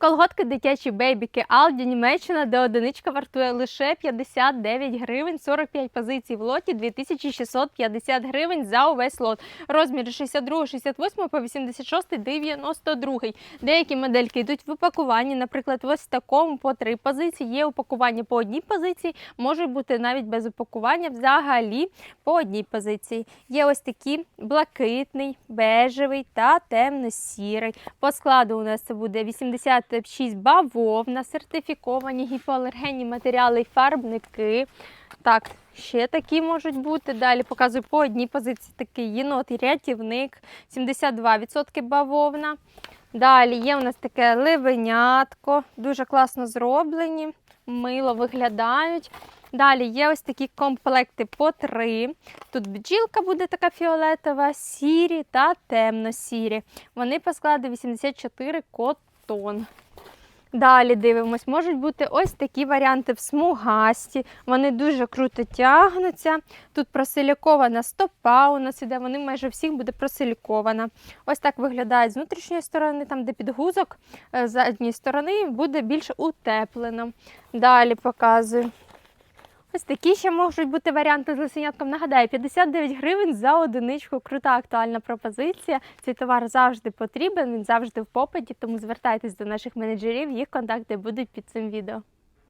Колготки дитячі бейбіки Aldi Німеччина, де одиничка вартує лише 59 гривень, 45 позицій в лоті, 2650 гривень за увесь лот. Розміри 62, 68 по 86, 92. Деякі модельки йдуть в упакуванні, наприклад, ось такому по три позиції. Є упакування по одній позиції, може бути навіть без упакування взагалі по одній позиції. Є ось такі блакитний, бежевий та темно-сірий. По складу у нас це буде 86 бавовна, сертифіковані гіпоалергенні матеріали і фарбники. Так, ще такі можуть бути. Далі показую по одній позиції такий єнот рятівник, 72% бавовна. Далі є у нас таке ливенятко, дуже класно зроблені, мило виглядають. Далі є ось такі комплекти по три. Тут бджілка буде така фіолетова, сірі та темно-сірі. Вони по складу 84 котон. Далі дивимось, можуть бути ось такі варіанти в смугасті. Вони дуже круто тягнуться. Тут просилікована стопа у нас іде, вони майже всіх буде просилікована. Ось так виглядають з внутрішньої сторони, там де підгузок, е, з задньої сторони буде більш утеплено. Далі показую. Ось такі ще можуть бути варіанти з лисенятком. Нагадаю, 59 гривень за одиничку. Крута актуальна пропозиція. Цей товар завжди потрібен, він завжди в попиті, тому звертайтесь до наших менеджерів, їх контакти будуть під цим відео.